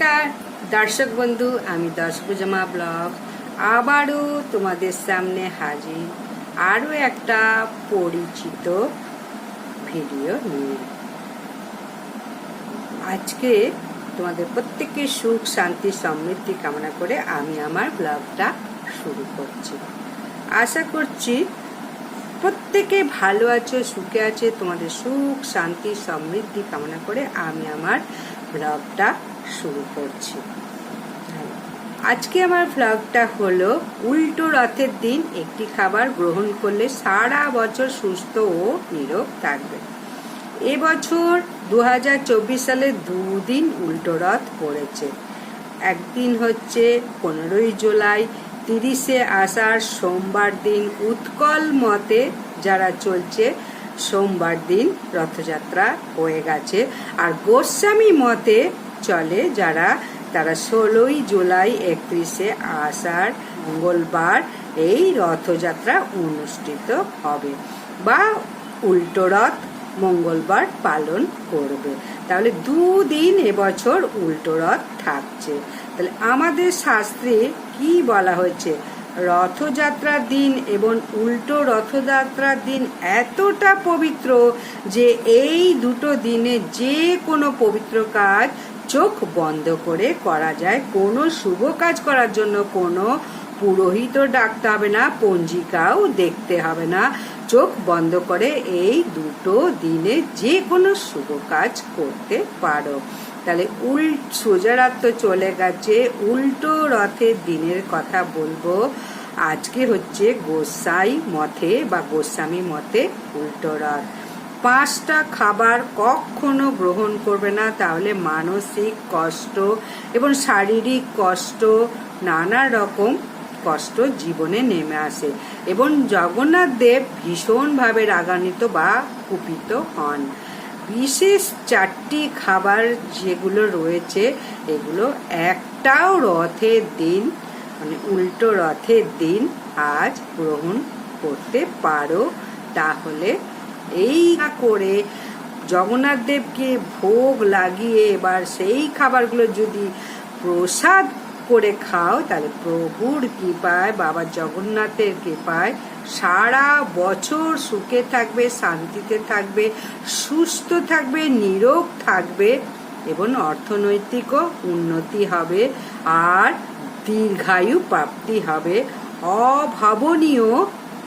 নমস্কার, দর্শক বন্ধু, আমি দশভুজামা ব্লগ। আবারও তোমাদের সামনে হাজির আরও একটা পরিচিত ভিডিও নিয়ে। আজকে তোমাদের প্রত্যেকের সুখ, শান্তি, সমৃদ্ধি কামনা করে আমি আমার ব্লগটা শুরু করছি। আশা করছি প্রত্যেকে ভালো আছে, সুখে আছে, তোমাদের সুখ, শান্তি, সমৃদ্ধি কামনা করে আমি আমার ব্লগটা শুরু করছি। আজকে আমার ব্লগটা হলো উল্টো রথের দিন একটি খাবার গ্রহণ করলে সারা বছর সুস্থ ও নিরোগ থাকবে। এবছর দু হাজার চব্বিশ সালে দুদিন উল্টো রথ পড়েছে। একদিন হচ্ছে পনেরোই জুলাই, তিরিশে আষাঢ়, সোমবার দিন উৎকল মতে যারা চলছে, সোমবার দিন রথযাত্রা হয়ে গেছে। আর গোস্বামী মতে চলে যারা তারা ষোলোই জুলাই একত্রিশে আষাঢ় মঙ্গলবার এই রথযাত্রা অনুষ্ঠিত হবে বা উল্টো রথ মঙ্গলবার পালন করবে। তাহলে দুদিন এবছর উল্টো রথ থাকছে। তাহলে আমাদের শাস্ত্রে কি বলা হয়েছে? রথযাত্রার দিন এবং উল্টো রথযাত্রার দিন এতটা পবিত্র যে এই দুটো দিনে যে কোনো পবিত্র কাজ চোখ বন্ধ করে করা যায়। কোনো শুভ কাজ করার জন্য কোনো পুরোহিত ডাকতে হবে না, পঞ্জিকাও দেখতে হবে না। চোখ বন্ধ করে এই দুটো দিনে যে কোনো শুভ কাজ করতে পারো। তাহলে উল সোজা তো চলে গেছে। উল্টো রথের দিনের কথা বলব। আজকে হচ্ছে গোসাই মথে বা গোস্বামী মতে উল্টো রথ। পাঁচটা খাবার কখনো গ্রহণ করবে না, তাহলে মানসিক কষ্ট এবং শারীরিক কষ্ট, নানা রকম কষ্ট জীবনে নেমে আসে এবং জগন্নাথ দেব ভীষণভাবে রাগান্বিত বা কুপিত হন। বিশেষ চারটি খাবার যেগুলো রয়েছে, এগুলো একটাও রথের দিন মানে উল্টো রথের দিন আজ গ্রহণ করতে পারো, তাহলে এই করে জগন্নাথ দেবকে ভোগ লাগিয়ে এবার সেই খাবারগুলো যদি প্রসাদ করে খাও, তাহলে প্রভুর কৃপায়, বাবা জগন্নাথের কৃপায় সারা বছর সুখে থাকবে, শান্তিতে থাকবে, সুস্থ থাকবে, নিরোগ থাকবে, এবং অর্থনৈতিকও উন্নতি হবে আর দীর্ঘায়ু প্রাপ্তি হবে। অভাবনীয়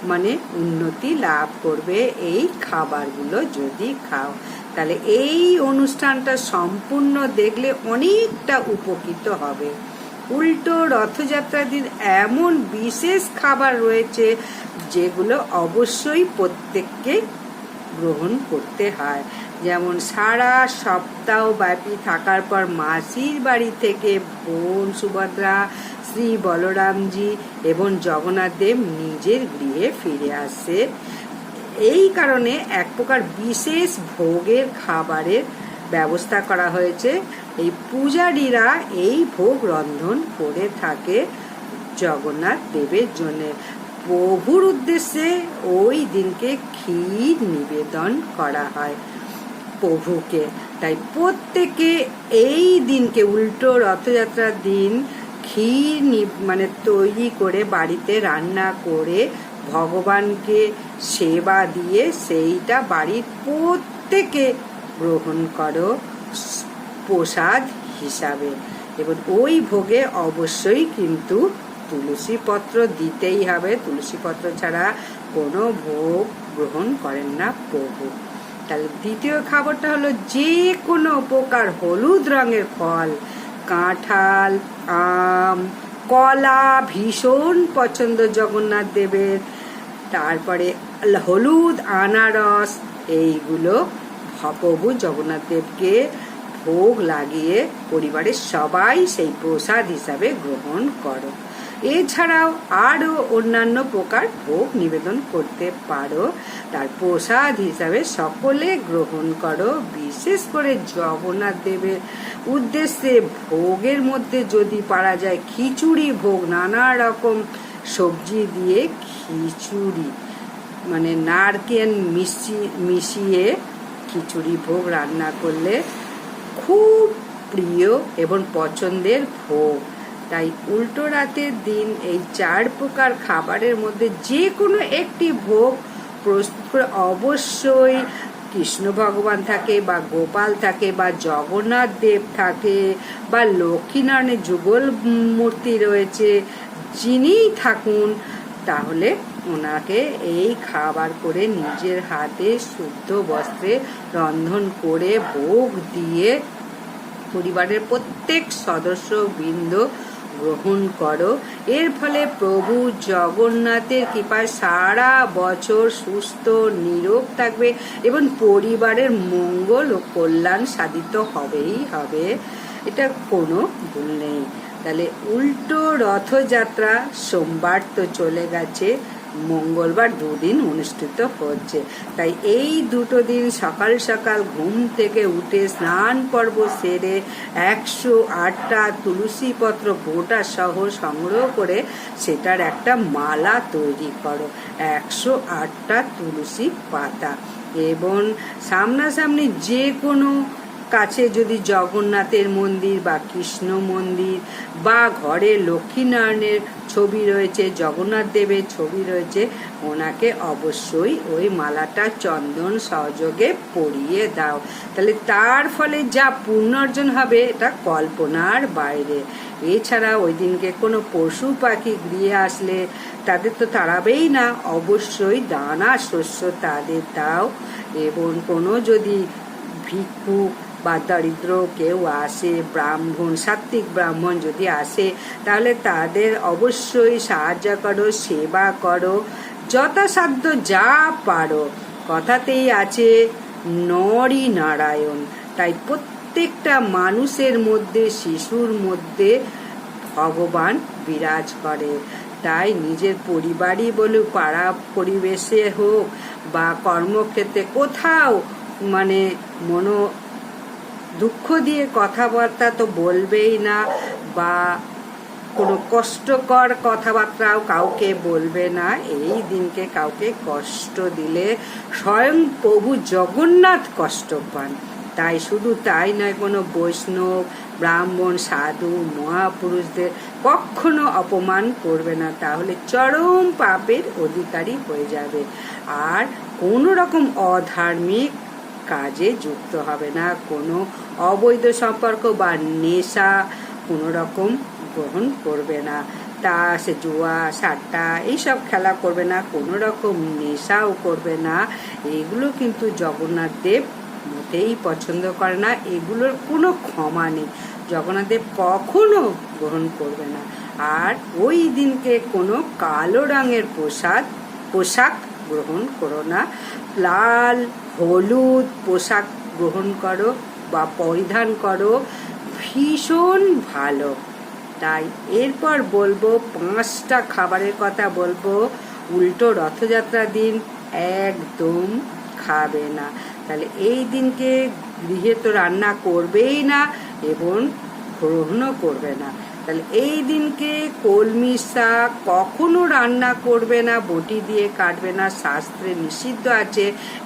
মানে উন্নতি লাভ করবে এই খাবারগুলো যদি খাও। তাহলে এই অনুষ্ঠানটা সম্পূর্ণ দেখলে অনেকটা উপকৃত হবে। উল্টো রথযাত্রার দিন এমন বিশেষ খাবার রয়েছে যেগুলো অবশ্যই প্রত্যেককে গ্রহণ করতে হয়। যেমন সারা সপ্তাহ ব্যাপী থাকার পর মাসির বাড়ি থেকে বোন সুভদ্রা শ্রী বলরামজি এবং জগন্নাথ দেব নিজের গৃহে ফিরে আসে। এই কারণে এক প্রকার বিশেষ ভোগের খাবারের ব্যবস্থা করা হয়েছে। এই পূজারীরা এই ভোগ রন্ধন করে থাকে জগন্নাথ দেবের জন্য। প্রভুর উদ্দেশ্যে ওই দিনকে ক্ষীর নিবেদন করা হয় প্রভুকে। তাই প্রত্যেকে এই দিনকে উল্টো রথযাত্রার দিন ক্ষীর মানে তৈরি করে বাড়িতে রান্না করে ভগবানকে সেবা দিয়ে সেইটা বাড়ির প্রত্যেকে গ্রহণ করো, প্রসাদ হিসাবে। এবং ওই ভোগে অবশ্যই কিন্তু তুলসী পত্র দিতেই হবে। তুলসী পত্র ছাড়া কোনো ভোগ গ্রহণ করেন না প্রভু। তাহলে দ্বিতীয় খাবারটা হলো যে কোনো প্রকার হলুদ রঙের ফল। কাঁঠাল, আম, কলা ভীষণ পছন্দ জগন্নাথ দেবের। তারপরে হলুদ, আনারস, এইগুলো প্রভু জগন্নাথ দেবকে ভোগ লাগিয়ে পরিবারের সবাই সেই প্রসাদ হিসাবে গ্রহণ করো। এছাড়াও আরও অন্যান্য প্রকার ভোগ নিবেদন করতে পারো। তার প্রসাদ হিসাবে সকলে গ্রহণ করো। বিশেষ করে জগন্নাথ দেবের উদ্দেশ্যে ভোগের মধ্যে যদি পারা যায় খিচুড়ি ভোগ, নানা রকম সবজি দিয়ে খিচুড়ি মানে নারকেল মিশিয়ে মিশিয়ে খিচুড়ি ভোগ রান্না করলে খুব প্রিয় এবং পছন্দের ভোগ। তাই উল্টো রাতের দিন এই চার প্রকার খাবারের মধ্যে যে কোনো একটি ভোগ প্রস্তুত করে অবশ্যই কৃষ্ণ ভগবান থাকে বা গোপাল থাকে বা জগন্নাথ দেব থাকে বা লক্ষ্মীনারায়ণের যুগল মূর্তি রয়েছে যিনিই থাকুন, তাহলে ওনাকে এই খাবার করে নিজের হাতে শুদ্ধ বস্ত্রে রন্ধন করে ভোগ দিয়ে পরিবারের প্রত্যেক সদস্য বৃন্দ গ্রহণ করো। এর ফলে প্রভু জগন্নাথের কৃপায় সারা বছর সুস্থ নিরোগ থাকবে এবং পরিবারের মঙ্গল ও কল্যাণ সাধিত হবেই হবে। এটা কোনো ভুল নেই। তাহলে উল্টো রথযাত্রা সোমবার তো চলে গেছে। মঙ্গলবার দুদিন অনুষ্ঠিত হচ্ছে। তাই এই দুটো দিন সকাল সকাল ঘুম থেকে উঠে স্নান পর্ব সেরে একশো আটটা তুলসী পত্র গোটা সহ সংগ্রহ করে সেটার একটা মালা তৈরি করো। একশো আটটা তুলসী পাতা। এবং সামনাসামনি যে কোনো কাছে যদি জগন্নাথের মন্দির বা কৃষ্ণ মন্দির বা ঘরে লক্ষ্মীনারায়ণের ছবি রয়েছে, জগন্নাথ দেবের ছবি রয়েছে, ওনাকে অবশ্যই ওই মালাটা চন্দন সহযোগে পরিয়ে দাও। তাহলে তার ফলে যা পুণ্যার্জন হবে, এটা কল্পনার বাইরে। এছাড়া ওই দিনকে কোনো পশু পাখি গৃহে আসলে তাদের তো তাড়াবেই না, অবশ্যই দানা শস্য তাদের দাও। এবং কোনো যদি ভিক্ষুক বা দরিদ্র কেউ আসে, ব্রাহ্মণ সাত্বিক ব্রাহ্মণ যদি আসে, তাহলে তাদের অবশ্যই সাহায্য করো, সেবা করো, যথাসাধ্য যা পারো। কথাতেই আছে, নরই নারায়ণ। তাই প্রত্যেকটা মানুষের মধ্যে, শিশুর মধ্যে ভগবান বিরাজ করে। তাই নিজের পরিবারই বলুক পাড়া পরিবেশে হোক বা কর্মক্ষেত্রে কোথাও মানে মনো দুঃখ দিয়ে কথাবার্তা তো বলবেই না, বা কোনো কষ্টকর কথাবার্তাও কাউকে বলবে না। এই দিনকে কাউকে কষ্ট দিলে স্বয়ং প্রভু জগন্নাথ কষ্ট পান তাই শুধু তাই নয়, কোনো বৈষ্ণব, ব্রাহ্মণ, সাধু, মহাপুরুষদের কখনো অপমান করবে না। তাহলে চরম পাপের অধিকারী হয়ে যাবে। আর কোনো রকম অধার্মিক কাজে যুক্ত হবে না। কোনো অবৈধ সম্পর্ক বা নেশা কোনো রকম গ্রহণ করবে না। তাস, জুয়া, সাট্টা এইসব খেলা করবে না, কোনো রকম নেশাও করবে না। এগুলো কিন্তু জগন্নাথ দেব মোটেই পছন্দ করে না। এগুলোর কোনো ক্ষমা নেই। জগন্নাথ দেব কখনো গ্রহণ করবে না। আর ওই দিনকে কোনো কালো রঙের পোশাক পোশাক গ্রহণ করো না। লাল হলুদ পোশাক গ্রহণ করো বা পরিধান করো, ভীষণ ভালো। তাই এরপর বলব পাঁচটা খাবারের কথা বলব। উল্টো রথযাত্রা দিন একদম খাবে না। তাহলে এই দিনকে গৃহে তো রান্না করবেই না এবং গ্রহণও করবে না। তাহলে এই দিনকে কলমি শাক কখনো রান্না করবে না, বটি দিয়ে কাটবে না, শাস্ত্রে নিষিদ্ধ আছে।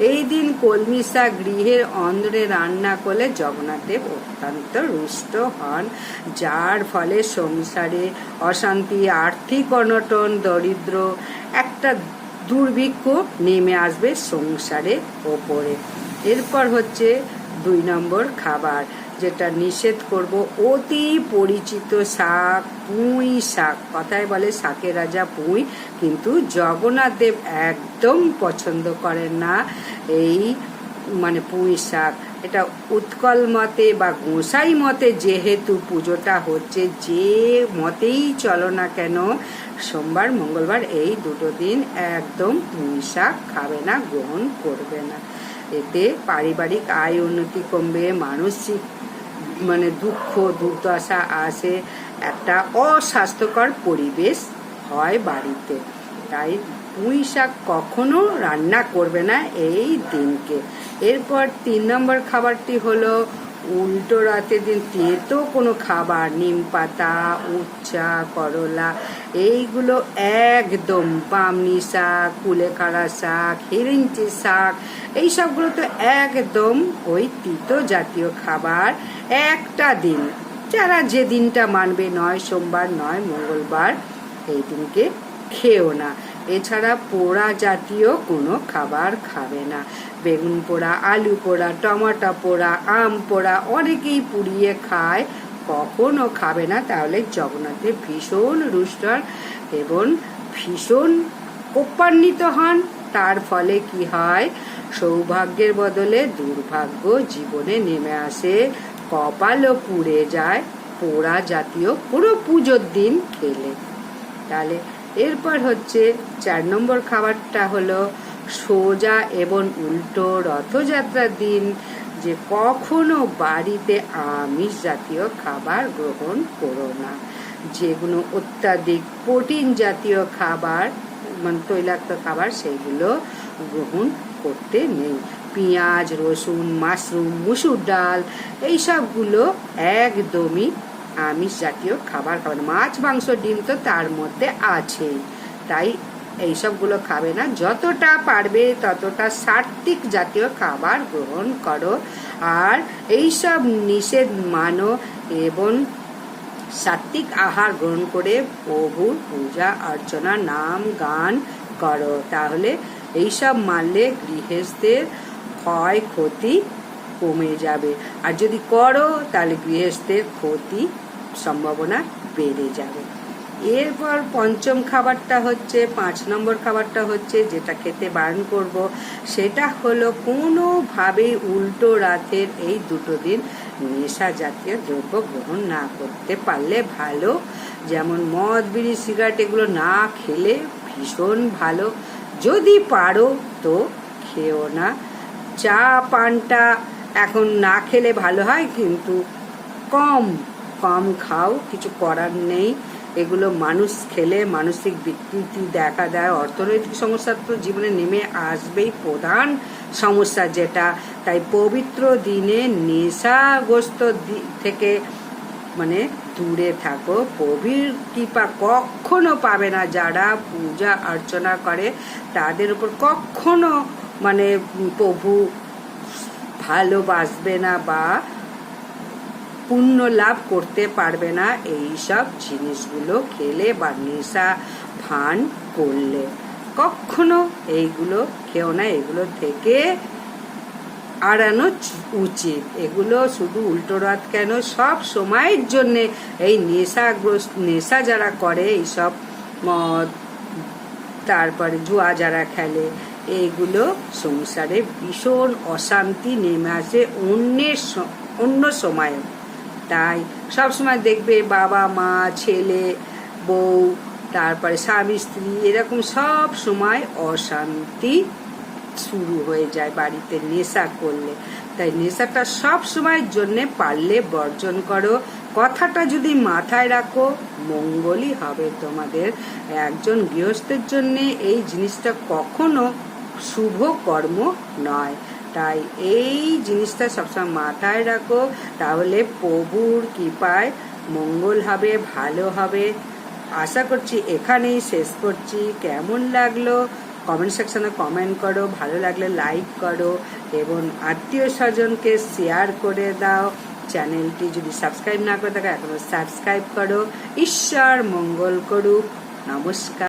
এই দিন কলমি শাক গৃহের অন্দরে রান্না করলে জগন্নাথ দেব অত্যন্ত রুষ্ট হন, যার ফলে সংসারে অশান্তি, আর্থিক অনটন, দরিদ্র, একটা দুর্ভিক্ষ নেমে আসবে সংসারের ওপরে। এরপর হচ্ছে দুই নম্বর খাবার। যেটা নিষেধ করব, অতি পরিচিত শাক, পুঁই শাক। কথায় বলে শাকের রাজা পুঁই, কিন্তু জগন্নাথ দেব একদম পছন্দ করেন না এই মানে পুঁই শাক। এটা উৎকল মতে বা গোসাই মতে যেহেতু পুজোটা হচ্ছে, যে মতেই চলো না কেন, সোমবার, মঙ্গলবার এই দুটো দিন একদম পুঁই শাক খাবে না, গ্রহণ করবে না। এতে পারিবারিক আয় উন্নতি কমবে, মানসিক মানে দুঃখ, দুর্দশা আসে, একটা অস্বাস্থ্যকর পরিবেশ হয় বাড়িতে। তাই পুঁই শাক কখনো রান্না করবে না এই দিনকে। এরপর তিন নম্বর খাবারটি হলো উল্টো রাতের দিন তেতো কোনো খাবার, নিম পাতা উচ্চা করলা, এইগুলো একদম বামনি শাক, কুলেখাড়া শাক, হিরিঞ্চি শাক, এই সবগুলো তো একদম ওই তিতো জাতীয় খাবার একটা দিন। যারা যে দিনটা মানবে নয়, সোমবার নয়, মঙ্গলবার, এই দিনকে খেও না। এছাড়া পোড়া জাতীয় কোনো খাবার খাবে না। বেগুন পোড়া, আলু পোড়া, টমাটো পোড়া, আম পোড়া অনেকেই পুড়িয়ে খায়, কখনো খাবে না। তাহলে জগন্নাথে ভীষণ রুষ্টর এবং ভীষণ কোপান্বিত হন। তার ফলে কি হয়? সৌভাগ্যের বদলে দুর্ভাগ্য জীবনে নেমে আসে কপালও পুড়ে যায়। পোড়া জাতীয় পুরো পুজোর দিন খেলে। তাহলে এরপর হচ্ছে চার নম্বর খাবারটা হলো সোজা এবং উল্টো রথযাত্রার দিন, যে কখনো বাড়িতে আমিষ জাতীয় খাবার গ্রহণ করো না। যেগুলো অত্যাধিক প্রোটিন জাতীয় খাবার মানে তৈলাক্ত খাবার সেইগুলো গ্রহণ করতে নেই। পেঁয়াজ, রসুন, মাশরুম, মুসুর ডাল, এইসবগুলো একদমই আমিষ জাতীয় খাবার খাবেন। মাছ, মাংস, ডিম তো তার মধ্যে আছেই। তাই এইসবগুলো খাবে না। যতটা পারবে ততটা সাত্বিক জাতীয় খাবার গ্রহণ করো। আর এইসব নিষেধ মানো এবং সাত্বিক আহার গ্রহণ করে প্রভুর পূজা, অর্চনা, নাম, গান করো। তাহলে এইসব মানলে গৃহস্থের ক্ষয় ক্ষতি কমে যাবে। আর যদি করো, তাহলে গৃহস্থের ক্ষতি সম্ভাবনা বেড়ে যাবে। এরপর পঞ্চম খাবারটা হচ্ছে, পাঁচ নম্বর খাবারটা হচ্ছে, যেটা খেতে বারণ করব, সেটা হলো কোনোভাবেই উল্টো রাতের এই দুটো দিন নেশা জাতীয় দ্রব্য গ্রহণ না করতে পারলে ভালো। যেমন মদ, বিড়ি, সিগারেট, এগুলো না খেলে ভীষণ ভালো। যদি পারো তো খেও না। চা, পানটা এখন না খেলে ভালো হয়, কিন্তু কম কম খাও, কিছু করার নেই। এগুলো মানুষ খেলে, মানসিক বিকৃতি দেখা দেয়। অর্থনৈতিক সমস্যা তো জীবনে নেমে আসবেই। প্রধান সমস্যা যেটা, তাই পবিত্র দিনে নেশাগ্রস্ত থেকে মানে দূরে থাকো। প্রভুর কৃপা কখনো পাবে না যারা পূজা অর্চনা করে। তাদের উপর কখনো মানে প্রভু ভালোবাসবে না বা পুণ্য লাভ করতে পারবে না এই সব জিনিসগুলো খেলে বা নেশা, ভান করলে। কখনো এইগুলো খেও না, এগুলো থেকে আড়ানো উচিত। এগুলো শুধু উল্টো রাত কেন? সব সময়ের জন্যে এই নেশাগ্রস্ত, নেশা যারা করে এইসব মদ, তারপরে জুয়া যারা খেলে, এইগুলো সংসারে ভীষণ অশান্তি নেমে আসে অন্যের অন্য সময়ে। তাই সবসময় দেখবে বাবা, মা, ছেলে, বউ, তারপরে স্বামী, স্ত্রী, এরকম সব সময় অশান্তি শুরু হয়ে যায় বাড়িতে নেশা করলে। তাই নেশাটা সব সময়ের জন্যে পারলে বর্জন করো। কথাটা যদি মাথায় রাখো, মঙ্গলই হবে তোমাদের। একজন গৃহস্থের জন্যে এই জিনিসটা কখনো শুভ কর্ম নয়। তাই এই জিনিসটা সবসময় মাথায় রাখো। তাহলে প্রভুর কৃপায় মঙ্গল হবে, ভালো হবে। আশা করছি এখানেই শেষ করছি। কেমন লাগল? কমেন্ট সেকশনে কমেন্ট করো। ভালো লাগলে লাইক করো এবং আত্মীয় স্বজনকে শেয়ার করে দাও। চ্যানেলটি যদি সাবস্ক্রাইব না করে থাকো, এখনও সাবস্ক্রাইব করো। ঈশ্বর মঙ্গল করুক। নমস্কার।